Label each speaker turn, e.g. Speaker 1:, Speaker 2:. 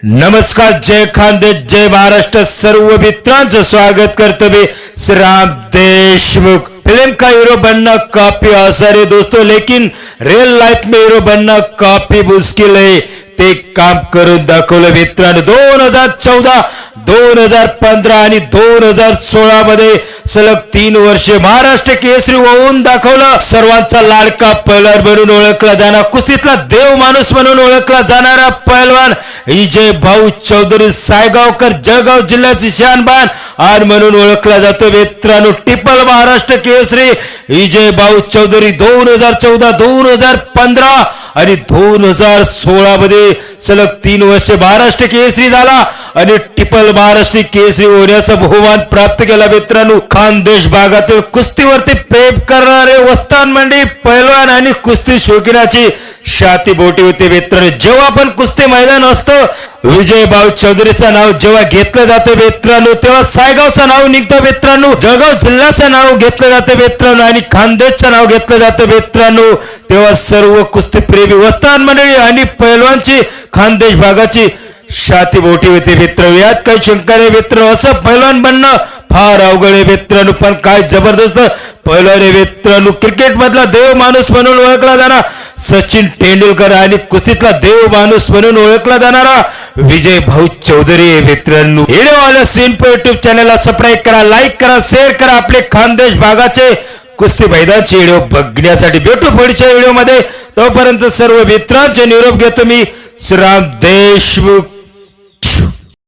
Speaker 1: नमस्कार जय खानदे जय महाराष्ट्र सर्व मित्रांचं स्वागत करतो मी श्रीराम देशमुख. फिल्म का हीरो बनना काफी आसान है दोस्तों लेकिन रियल लाइफ में हीरो बनना काफी मुश्किल है। ते काम करून दाखवलं मित्रांनो दोन हजार चौदा दोन हजार पंधरा आणि दोन हजार सोळा मध्ये सलग तीन वर्षे महाराष्ट्र केसरी होऊन दाखवलं. सर्वांचा लाडका पैलवान म्हणून ओळखला जाणार कुस्तीतला देव माणूस म्हणून ओळखला जाणारा पैलवान विजय भाऊ चौधरी सायगावकर जळगाव जिल्ह्याची शानबान आर म्हणून ओळखला जातो. मित्रांनो टिपल महाराष्ट्र केसरी विजय भाऊ चौधरी दोन हजार चौदा दोन हजार पंधरा आणि दोन हजार सोळा मध्ये सलग तीन वर्ष महाराष्ट्र केसरी झाला आणि टिपल महाराष्ट्र केसरी होण्याचा बहुमान प्राप्त केला मित्रांनो खानदेश भागातील कुस्तीवरती प्रेम करणारे वस्तान मंडी पैलवान आणि कुस्ती शौकीनाची शाती बोटी होती मित्रांनो जेव्हा आपण कुस्ती मैदान असतो विजय भाऊ चौधरीचं नाव जेव्हा घेतलं जातं मित्रांनो तेव्हा सायगावचं नाव निघतं मित्रांनो जळगाव जिल्ह्याचं नाव घेतलं जातं मित्रांनो आणि खानदेशचं नाव घेतलं जातं मित्रांनो तेव्हा सर्व कुस्तीप्रेमी वस्तान मंडळी आणि पैलवानची खानदेश भागाची शाती बोटी होते मित्र यात काही शंका नाही मित्र असं पैलवान बनणं फार अवघड आहे मित्रांनो. पण काय जबरदस्त. पैलवान आहे मित्रांनो क्रिकेट मधला देव माणूस म्हणून ओळखला जाणार. सचिन तेंडुलकर आणि कुस्तीतला देव माणूस म्हणून ओळखला जाणारा विजय भाऊ चौधरी आहे मित्रांनो. व्हिडिओ सीन युट्यूब चॅनलला सबस्क्राईब करा लाईक करा शेअर करा आपले खानदेश भागाचे कुस्ती मैदानचे व्हिडिओ बघण्यासाठी. भेटू पुढच्या व्हिडिओमध्ये. तोपर्यंत सर्व मित्रांचे निरोप घेतो मी. श्रीराम देशमुख.